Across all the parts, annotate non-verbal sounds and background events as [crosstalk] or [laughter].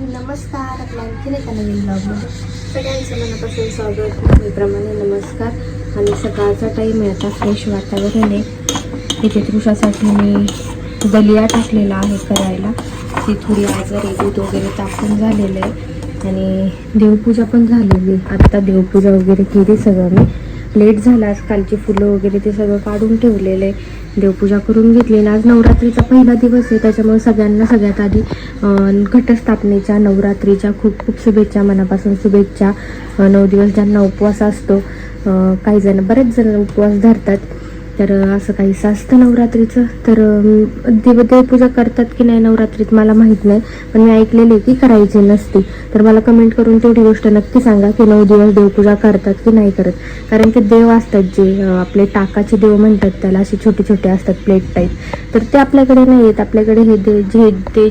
नमस्कार आपल्या आणखीन एका नवीन ब्लॉगमध्ये सगळ्यांचं मनापासून स्वागत. नेहमीप्रमाणे नमस्कार. आणि सकाळचा टाईम आहे आता फ्रेश वातावरण आहे. इथे तृषासाठी मी दलिया टाकलेला आहे करायला. ती थोडी आजारी दूध वगैरे तापून झालेलं आहे. आणि देवपूजा पण झालेली आहे. आत्ता देवपूजा वगैरे केली सगळं मी. लेट झाला कालची फुलं वगैरे ते सगळं काढून ठेवलेलं. आहे देवपूजा करून घेतली. आज नवरात्रीचा पहिला दिवस आहे त्याच्यामुळे सगळ्यांना सगळ्यात आधी घटस्थापनेच्या नवरात्रीच्या खूप खूप शुभेच्छा मनापासून शुभेच्छा. नऊ दिवस ज्यांना उपवास असतो काही जण बरेच जण उपवास धरतात. तर असं काहीसं असतं नवरात्रीचं. तर देवदेव पूजा देवपूजा करतात की नाही नवरात्रीत मला माहीत नाही. पण मी ऐकलेले आहे की करायची नसती. तर मला कमेंट करून तेवढी गोष्ट नक्की सांगा की नऊ दिवस देवपूजा करतात की नाही करत. कारण की देव असतात जे आपले टाकाचे देव म्हणतात त्याला असे छोटे छोटे असतात प्लेट टाईप तर ते आपल्याकडे नाही आहेत. आपल्याकडे हे देव जे ते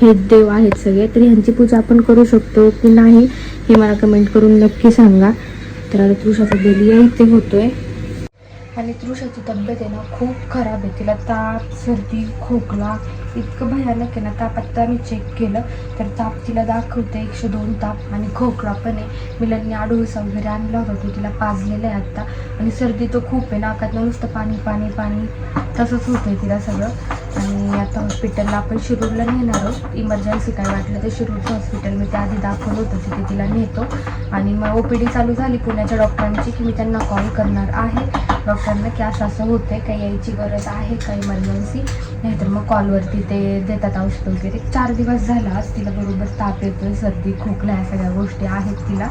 हे देव आहेत सगळे. तर ह्यांची पूजा आपण करू शकतो की नाही हे मला कमेंट करून नक्की सांगा. तर आता तृषाचा दलिया इथे होतोय. आणि तृषाची तब्येत आहे ना खूप खराब आहे. तिला ताप सर्दी खोकला इतकं भयानक आहे ना ताप आत्ता मी चेक केलं. तर ताप तिला दाखवते एकशे दोन ताप आणि खोकला पण आहे. मिलनने आडूळसा वगैरे आणला होता तो तिला पाजलेला आहे आत्ता आणि सर्दी तो खूप आहे नाकातनं नुसतं पाणी पाणी पाणी. तसंच होतं आहे तिला सगळं. आणि आता हॉस्पिटलला आपण शिरूरला नेणार आहोत. इमर्जन्सी काय वाटलं तर शिरूरचं हॉस्पिटल मी त्याआधी दाखवलं होतं तिथे तिला नेतो. आणि मग ओ पी डी चालू झाली पुण्याच्या डॉक्टरांची की मी त्यांना कॉल करणार आहे. डॉक्टरना की असं असं होतंय काही यायची गरज आहे का इमर्जन्सी नाहीतर मग कॉलवरती ते देतात औषध वगैरे. चार दिवस झाला तिला बरोबर ताप येतोय सर्दी खोकला या सगळ्या गोष्टी आहेत तिला.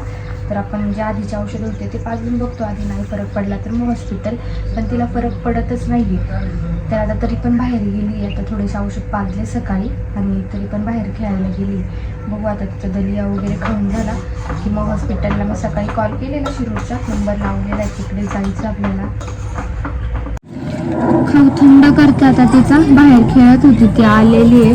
तर आपण जे आधीचे औषध होते ते पाजून बघतो. आधी नाही फरक पडला तर मग हॉस्पिटल पण तिला फरक पडतच नाही तर आता तरी पण बाहेर गेली आता थोडेसे औषध पाजले सकाळी आणि तरी पण बाहेर खेळायला गेली. बघू आता तिचं दलिया वगैरे खाऊन झाला की मग हॉस्पिटलला मग सकाळी कॉल केलेला शिरूरचा नंबर लावलेला आहे. तिकडे जायचं आपल्याला. खाऊ थंड करते आता तिचा. बाहेर खेळत होती. ती आलेली आहे.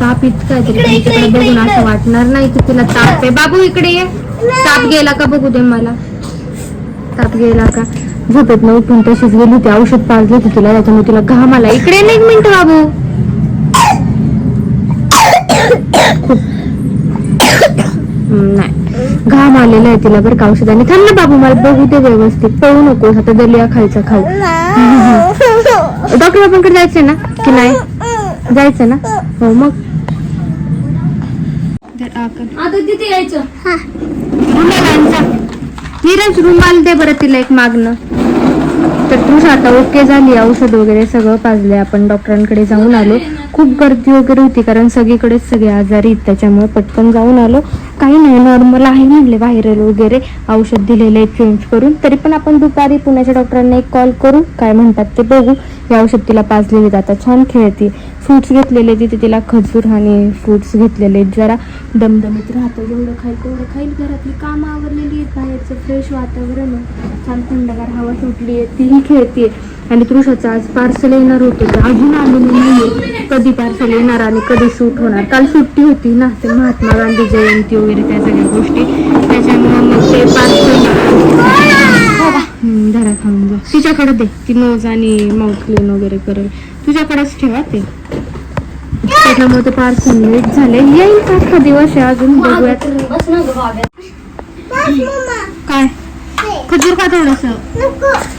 ताप इतका आहे तरी पण तिकडे बघून असं वाटणार नाही की तिला ताप आहे. बाबू इकडे ये. ताप गेला का बघू दे मला. ताप गेला का? झोपेत न उठून तशीच गेली होती. औषध पाजली होती तिला त्याच्यामुळे तिला घाम आला. इकडे नाही एक मिनिट बाबू नाही. घाम आलेला आहे तिला बरं का औषधाने. थांब ना बाबू मला बघू दे व्यवस्थित. पळू नको आता दलिया खायचा खाऊ. डॉक्टर बाबांकडे जायचंय ना? की नाही? जायचं ना? हो मग. आता तिथे यायचं. रुमाल आणजा. नीरज रुमाल दे बरं तिला एक मागणं तर तू आता ओके झाली. औषध वगैरे सगळं पाजले आपण डॉक्टरांकडे जाऊन आलो. खूप गर्दी वगैरे होती कारण सगळीकडेच सगळे आजारी आहेत. त्याच्यामुळे पटकन जाऊन आलो. काही नाही. नॉर्मल आहे म्हणले व्हायरल वगैरे. औषध दिलेले आहे चेंज करून. तरी पण आपण दुपारी पुण्याच्या डॉक्टरांना एक कॉल करू. काय म्हणतात ते बघू. हे औषध तिला पाजलेली जातात छान खेळते. फ्रुट्स घेतलेले तिथे तिला खजूर आणि फ्रुट्स घेतलेले आहेत. जरा दमदमीत राहतो. जेवढं खाईल तेवढं खाईल. घरातली कामं आवरलेली आहेत. बाहेरचं फ्रेश वातावरण छान थंडगार हवा सुटली आहे. तीही खेळते आणि तृषाचं आज पार्सल येणार होतं ते अजून आलेलं नाही कधी पार्सल येणार आणि कधी शूट होणार? काल सुट्टी होती ना ते महात्मा गांधी जयंती वगैरे त्या सगळ्या गोष्टी. त्याच्यामुळे मग ते पार्सल धरा खाऊन जा. तिच्याकडे दे. ती नोज आणि माउथ क्लीन वगैरे करेल. तुझ्याकडेच ठेवा ते. त्याच्यामुळे ते पार्सल लेट झाले येईल का दिवस आहे अजून? बघूयात. काय? खजूर का थोडस.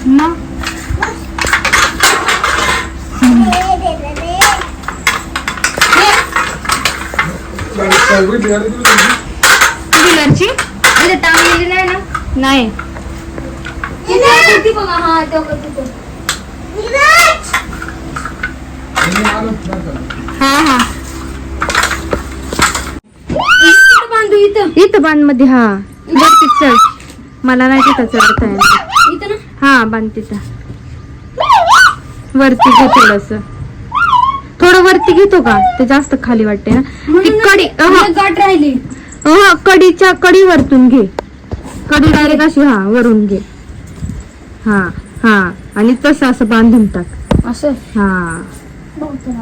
मग? म्हणजे नाही ना? नाही. बघा. हा तेवढं तिथं. हा हा इथं बांधू इथं. इथं बांधमध्ये हा. वरती चढ मला नाही तिथं चढता येणार. इथं ना? हा बांध तिथं. वरती घे थोडस. थोडं वरती घेतो का? ते जास्त खाली वाटते ना. ती कडी गाठ राहिली. अहं, कडीच्या कडी वरतून घे. कडी डायरेक्ट अशी हा वरून घे. हा हा. आणि तसं असं बांधून टाक. असं? हा.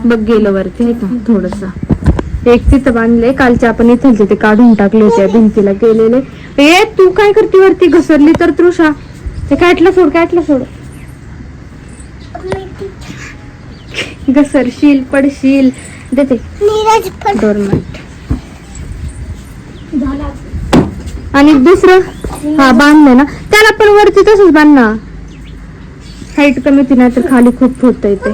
बघ गेलं वरती आहे का? थोडस. एक तिथं बांधले कालचे आपण इथलचे ते काढून टाकले होते भिंतीला गेलेले. ए तू काय करते वरती घसरली तर तृषा? ते काटलं सोड काटलं सोड? घसरशील पडशील. देते. नीरज डोरमॅट आणि दुसरं? हा बांधलं ना. त्याला पण वरती तसंच बांध ना हाईट कमी होती ना तर खाली खूप होत ते.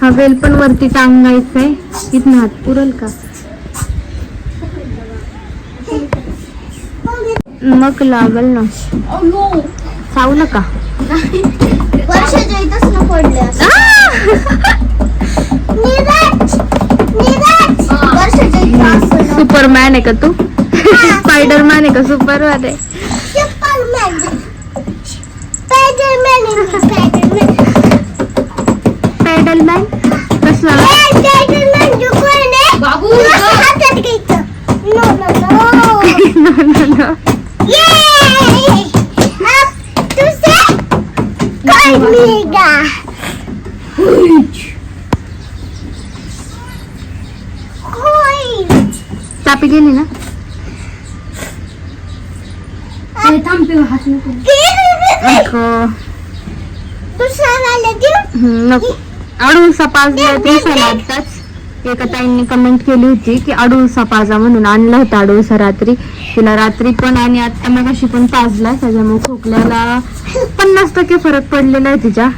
हा वेल पण वरती टांगायचा आहे इथनं हात पुरल का? मग लागल ना. खाऊ नका. ना पडले. सुपरमॅन आहे का तू? स्पायडरमॅन आहे का? सुपरमॅन आहे. Spider-Man. स्पायडरमॅन कसला ए, Spider-Man जो कोण आहे? तुला हातात घ्यायचं. No, no, no. Yay! अब तुझे कोण मिळेगा? कोण? चापी गेली ना? नको अडुळसा पाजला एका ताईंनी कमेंट केली होती की अडुळसा पाजा म्हणून आणला होता अडुळसा रात्री. तिला रात्री पण आणि आता मग अशी पण पाजला त्याच्यामुळे खोकल्याला पन्नास टक्के फरक पडलेला आहे तिच्या.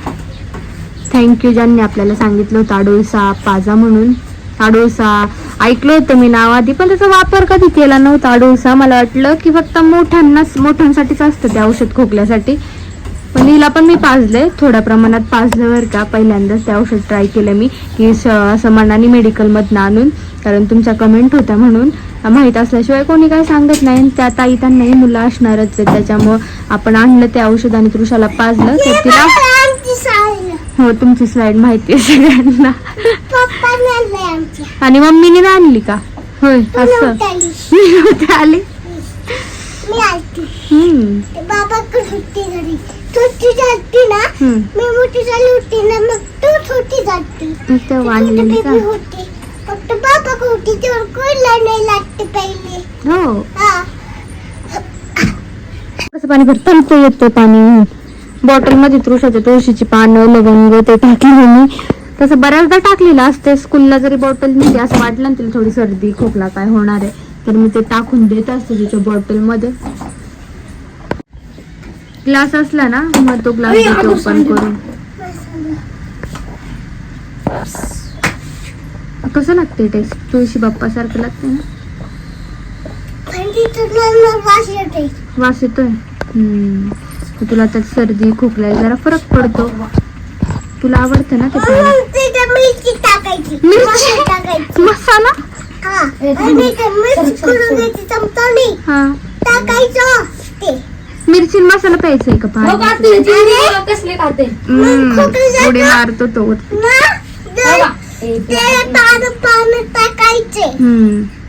थँक्यू ज्यांनी आपल्याला सांगितलं होतं अडुळसा पाजा म्हणून. अडुळसा ऐकलं होतं मी नाव आधी पण त्याचा वापर कधी केला नव्हता अडुळसा मला वाटलं की फक्त मोठ्यांनाच मोठ्यांसाठीच असतं ते औषध खोकल्यासाठी. पण हिला पण मी पाजले थोड्या प्रमाणात पाजलं बरं का. पहिल्यांदाच ते औषध ट्राय केलं मी की असं मनाने मेडिकलमधनं आणून. कारण तुमच्या कमेंट होत्या म्हणून. माहीत असल्याशिवाय कोणी काय सांगत नाही. त्या ताई त्यांनाही मुलं असणारच आहे त्याच्यामुळं आपण आणलं ते औषध आणि तृषाला पाजलं तर तिला हो तुमची स्लाइड माहिती आहे सगळ्यांना. आणि मम्मीने आणली का? होय असं. आली. मी तू ती जाती ना मी मोठी झाली होती ना मग तू छोटी जाती. मग तेव्हा आणलेली का? बेबी होती. फक्त बाबा होती तेव्हा कोणला नाही लागते पहिले. हो. हा. कसं पाणी भर थांबतो येतं पाणी. बॉटलमध्ये तुळसाच्या तुळशीची पानं लवंग ते टाकली मी तसं बऱ्याचदा टाकलेलं असते. स्कूलला जरी बॉटल नेली असं वाटलं ना तुला थोडी सर्दी खोकला काय होणार आहे. तर मी ते टाकून देत असते तिच्या बॉटलमध्ये ग्लास असला ना मग तो ग्लास देते ओपन करून. कसं लागते टेस्ट तुळशी बाप्पा सारखं लागते ना वास येते वास येतोय? तुला त्यात सर्दी खोकला जरा फरक पडतो. तुला आवडतं ना ते मिरची टाकायची. मिरची? मसाला हा. मिरची करून घ्यायची चमचाने. हा. टाकायचं ते. मिरची आणि मसाला प्यायचा का पाणी? कसले खाते? उडी. मारतो तो.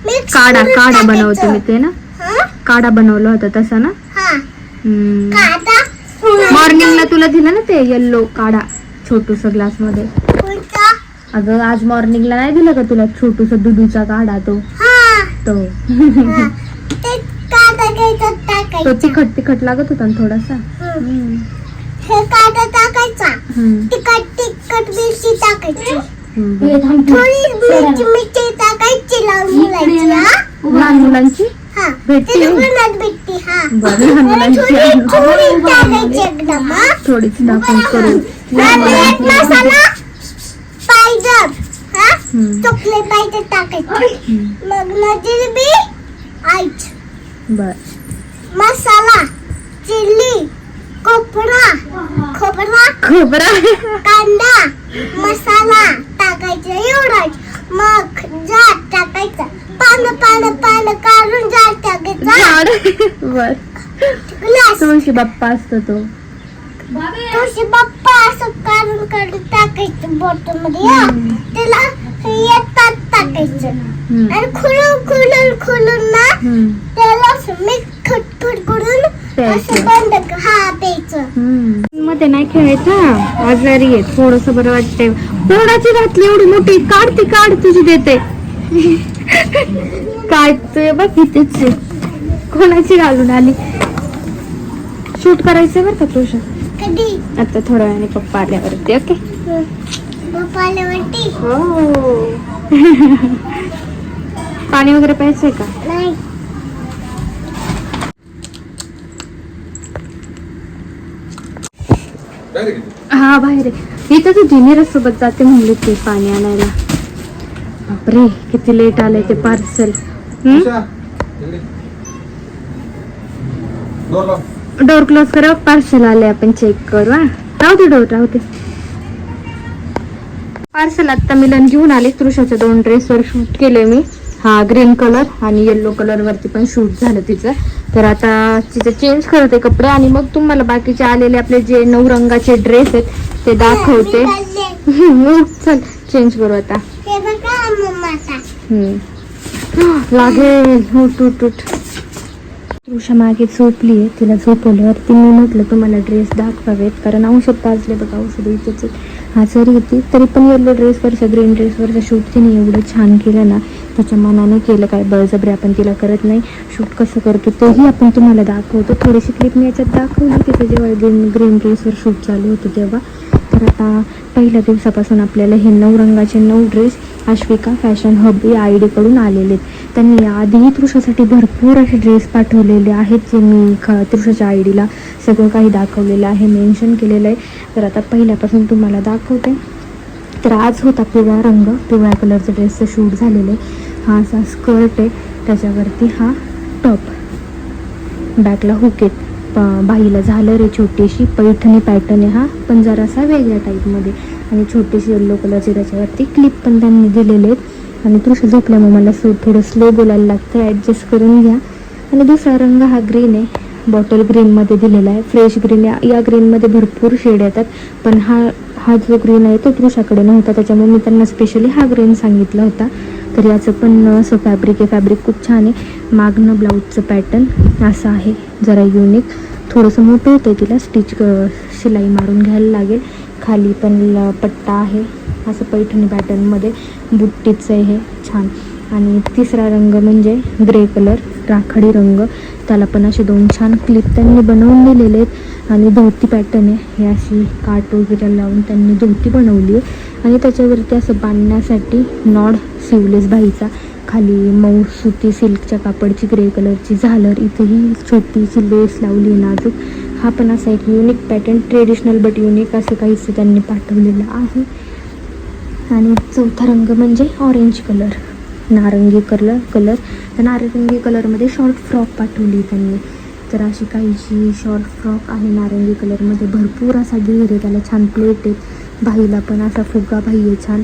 मिक्स काढा काढा. बनवते मी ते ना. हा? काढा बनवला होता तसा ना? हा. मॉर्निंगला तुला दिलं ना ते येल्लो काढा छोटूस ग्लासमध्ये अगं आज मॉर्निंगला नाही दिलं का तुला? छोटूस दुधूचा काढा तो. हा. तो. [laughs] ते तिखट तिखट लागत होता ना थोडासा. हम्म. हम्म. हे काढा टाकायचा. हम्म. तिखट तिखट मिरची टाकायची. हम्म. थोडी मिरची मिरची टाकायची लहान मुलाची? भेटते? हा. बरं मुलांची हा थोडीच टाकून करू मसाला पायदर हा. हम्म. चॉकलेट पायदर टाकायची. हम्म. मग नजर बी आईच. बर. मसाला चिल्ली खोबरा खोबरा खोबरा. कांदा मसाला टाकायचा एवढाच. मग जात टाकायचा. पानं पानं पानं काढून झाड. बर. ग्लास तुळशी बाप्पा असतो तो. तुळशी बाप्पा असं काढून काढून टाकायचं बॉटलमध्ये. त्याला येतात टाकायचं. हम्म. आणि खुलून खुलून खुलून ना हम्म. त्याला असं मिक्स खट खट करून प्यायचं. असं बंद क- हा प्यायचं. हम्म. मध्ये नाही खेळायचं आजारी आहे. थोडस बरं वाटतंय. कोणाची घातली एवढी मोठी काढ ती काढ तुझी देते. [laughs] काढतोय बघ इथेच आहे. कोणाची घालून आली? शूट करायचंय बरं का तुझं? कधी? आता थोड्या वेळाने पप्पा आल्यावरती ओके हं. हो. पाणी वगैरे प्यायचंय का? नाही. हा बाहेर आहे इथं तू सोबत जाते म्हणली ते पाणी आणायला. बापरे किती लेट आलंय ते पार्सल डोर क्लोज करा पार्सल आले आपण चेक करू हा. राहू दे डोर राहू दे. पार्सल आता मिलन घेऊन आले तृषाच्या दोन ड्रेसवर शूट केले मी. हा ग्रीन कलर आणि येल्लो कलर वरती पण शूट झालं तिचं. तर आता तिचं चेंज करते कपडे आणि मग तुम्हाला बाकीचे आलेले आपले जे नऊ रंगाचे ड्रेस आहेत ते दाखवते. चालले. [laughs] चल चेंज करू आता ते बघा मम्माचा हम्म. लागेल. उठ उठ उठ. तृषा मागे झोपली आहे. तिला झोपवल्यावरती मी म्हटलं तुम्हाला ड्रेस दाखवावेत. कारण औषध पाजले बघा औषध इथेच आजारी जरी होती. तरी पण येलो ड्रेसवरच्या ग्रीन ड्रेसवरचं शूट तिने एवढं छान केलं ना त्याच्या मनाने केलं काय बळजबरी आपण तिला करत नाही. शूट कसं करतो तेही आपण तुम्हाला दाखवतो. थोडीशी क्लिप मी याच्यात दाखवली तिथे जेव्हा ग्रीन ग्रीन ड्रेसवर शूट चालू होतं तेव्हा. तर आता पहिल्या दिवसापासून आपल्याला हे नऊ रंगाचे नऊ ड्रेस अश्विका फॅशन हब या आय डीकडून आलेले आहेत. त्यांनी आधीही तृषासाठी भरपूर असे ड्रेस पाठवलेले आहेत जे मी ख तृषाच्या आय डीला सगळं काही दाखवलेलं आहे मेन्शन केलेलं आहे. तर आता पहिल्यापासून तुम्हाला दाखवते. तर आज होता पिवळा रंग पिवळ्या कलरचं ड्रेसचं शूट झालेलं आहे. हा असा स्कर्ट आहे. त्याच्यावरती हा टॉप बॅकला हुक बाईला झालं रे छोटीशी. पैठणी पॅटर्न आहे हा पण जरासा वेगळ्या टाईपमध्ये आणि छोटीशी येल्लो कलरची त्याच्यावरती क्लिप पण त्यांनी दिलेले आहेत. आणि तृष झोपल्यामुळे मला सो थोडं स्लो बोलायला लागतं ॲडजस्ट करून घ्या. आणि दुसरा रंग हा ग्रीन आहे. बॉटल ग्रीनमध्ये दिलेला आहे. फ्रेश ग्रीन या या ग्रीनमध्ये भरपूर शेड येतात. पण हा हा जो ग्रीन आहे तो तृषाकडे नव्हता. त्याच्यामुळे मी त्यांना स्पेशली हा ग्रीन सांगितला होता. तर याचं पण असं फॅब्रिक आहे. फॅब्रिक खूप छान आहे. मागणं ब्लाऊजचं पॅटर्न असं आहे. जरा युनिक थोडंसं मोठं होतं तिला. स्टिच शिलाई मारून घ्यायला लागेल. खाली पण पट्टा आहे. असं पैठणी पॅटर्नमध्ये बुट्टीचं आहे हे. छान. आणि तिसरा रंग म्हणजे ग्रे कलर राखाडी रंग. त्याला पण असे दोन छान क्लिप त्यांनी बनवून दिलेले आहेत. आणि धोती पॅटर्न आहे. हे अशी काट वगैरे लावून त्यांनी धोती बनवली आहे. आणि त्याच्यावरती असं बांधण्यासाठी नॉड सिवलेस बाईचा खाली मऊ सुती सिल्कच्या कापडची ग्रे कलरची झालर. इथेही छोटीशी लेस लावली आहे नाजूक. हा पण असा एक unique pattern traditional but unique असं काहीसं त्यांनी पाठवलेलं आहे. आणि चौथा रंग म्हणजे ऑरेंज कलर नारंगी कलर कलर तर नारंगी कलरमध्ये शॉर्ट फ्रॉक पाठवली त्यांनी. तर अशी काहीशी शॉर्ट फ्रॉक आहे नारंगी कलरमध्ये भरपूर असा घेर आहे त्याला छान प्लेट आहे. भाईला पण असा फुगा भाई आहे छान.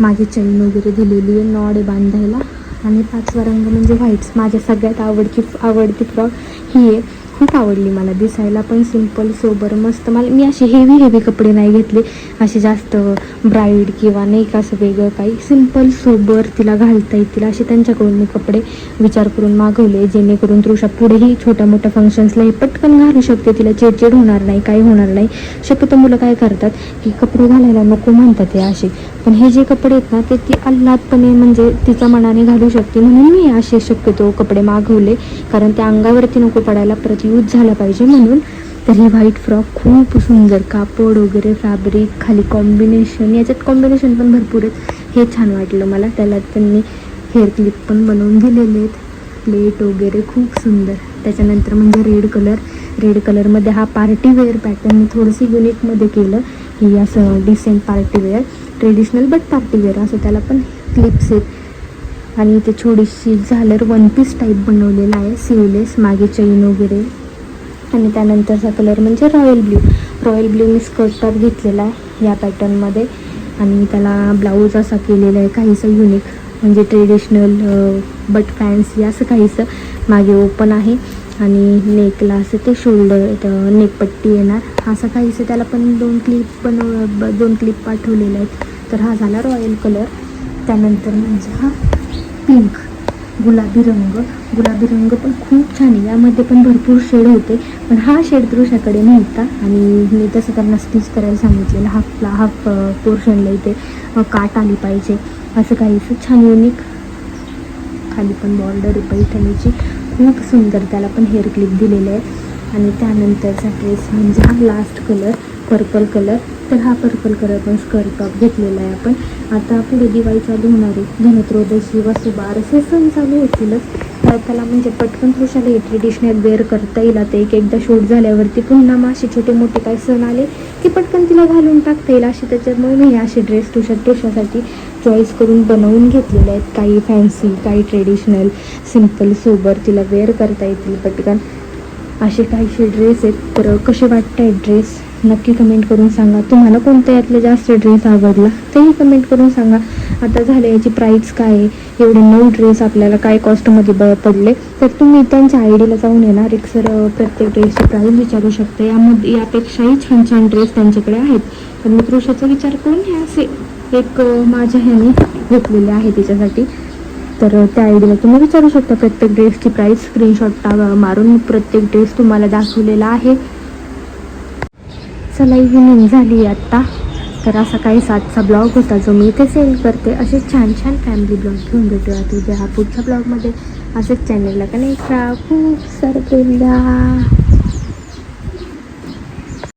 मागे चैन वगैरे दिलेली आहे नॉड आहे बांधायला. आणि पाचवा रंग म्हणजे व्हाईट्स माझ्या सगळ्यात आवडची आवडती फ्रॉक ही आहे. खूप आवडली मला. दिसायला पण सिंपल सोबर मस्त. मला मी असे हेवी हेवी कपडे नाही घेतले. असे जास्त ब्राईड किंवा नाही का असं वेगळं काही. सिंपल सोबर तिला घालता येतील. असे त्यांच्याकडून मी कपडे विचार करून मागवले जेणेकरून तृषा पुढेही छोट्या मोठ्या फंक्शन्सला हे पटकन घालू शकते. तिला चिडचिड होणार नाही काही होणार नाही. शक्यतो मुलं काय करतात? की कपडे घालायला नको म्हणतात हे असे. पण हे जे कपडे आहेत ना ते ती आल्हादपणे म्हणजे तिच्या मनाने घालू शकते. म्हणून मी असे शक्यतो कपडे मागवले. कारण त्या अंगावरती नको पडायला परत यूज झाला पाहिजे म्हणून. तर ही व्हाईट फ्रॉक खूप सुंदर कापड वगैरे फॅब्रिक खाली कॉम्बिनेशन याच्यात कॉम्बिनेशन पण भरपूर आहेत. हे छान वाटलं मला. त्याला त्यांनी हेअर क्लिप पण बनवून दिलेले आहेत. प्लेट वगैरे खूप सुंदर. त्याच्यानंतर म्हणजे रेड कलर रेड कलरमध्ये हा पार्टी वेअर पॅटर्न मी थोडंसं युनिकमध्ये केलं की असं decent party wear traditional but party wear असं त्याला पण क्लिप्स आहेत. आणि ते छोटीशी झालर वन पीस टाईप बनवलेला आहे सिवलेस मागे चैन वगैरे. आणि त्यानंतरचा कलर म्हणजे रॉयल ब्ल्यू रॉयल ब्ल्यू मी स्कर्ट घेतलेला आहे या पॅटर्नमध्ये आणि त्याला ब्लाऊज असा केलेला आहे काहीसं युनिक म्हणजे ट्रेडिशनल बट फॅन्सी असं काहीसं मागे ओपन आहे. आणि नेकला असं ते शोल्डर नेकपट्टी येणार. असं काहीसं त्याला पण दोन क्लिप बनव ब- दोन क्लिप पाठवलेल्या आहेत. तर हा झाला रॉयल कलर त्यानंतर म्हणजे हा पिंक गुलाबी रंग. गुलाबी रंग पण खूप छान आहे. यामध्ये पण भरपूर शेड होते. पण हा शेड पुरुषाकडे नव्हता. आणि मी तसं त्यांना स्टिच करायला सांगितलेलं. हाफ हाफ पोर्शनला इथे काट आली पाहिजे. असं काहीच छान युनिक खाली पण बॉर्डर पैठणीची खूप सुंदर त्याला पण हेअर क्लिप दिलेले आहे. आणि त्यानंतरचा ड्रेस म्हणजे हा लास्ट कलर पर्पल कलर तर हा पर्पल कलर पण स्कर्ट टॉप घेतलेला आहे आपण. आता पुढे दिवाळी चालू होणार आहे धनत्रयोदशी वसुबार असे सण चालू होतीलच. तर त्याला म्हणजे पटकन पुरुषाला हे ट्रेडिशनल वेअर करता येईल. आता एक एकदा शूट झाल्यावरती पुन्हा मग असे छोटे मोठे काही सण आले की पटकन तिला घालून टाकता येईल. असे त्याच्यामुळे मी असे ड्रेस तुझ्या पुरुषासाठी चॉईस करून बनवून घेतलेले आहेत. काही फॅन्सी काही ट्रेडिशनल सिंपल सोबर तिला वेअर करता येतील पटकन. असे काहीसे ड्रेस आहेत. तर कसे वाटत आहेत ड्रेस नक्की कमेंट करून सांगा. तुम्हाला कोणत्या यातले जास्त ड्रेस आवडला? तेही कमेंट करून सांगा. आता झाले याची प्राईस काय आहे? एवढे नऊ ड्रेस आपल्याला काय कॉस्टमध्ये ब पडले? तर तुम्ही त्यांच्या आय डीला जाऊन येणार एक सर प्रत्येक ड्रेसची प्राईस विचारू शकता. यामध्ये यापेक्षाही छान छान ड्रेस त्यांच्याकडे आहेत. तर मी कृषाचा विचार करून हे असे. एक माझ्या ह्याने घेतलेले आहे तिच्यासाठी. तर त्या आयडीला तुम्ही विचारू शकता प्रत्येक ड्रेसची प्राईस स्क्रीनशॉट टा मारून प्रत्येक ड्रेस तुम्हाला दाखवलेला आहे. चला इव्हिनिंग झाली आत्ता. तर असा काही सातचा ब्लॉग होता जो मी इथे सेंड करते. असे छान छान फॅमिली ब्लॉग घेऊन भेटूया. तुझ्या हा पुढच्या ब्लॉगमध्ये असेच चॅनलला कनेक्ट राहा. खूप सारं प्रेम द्या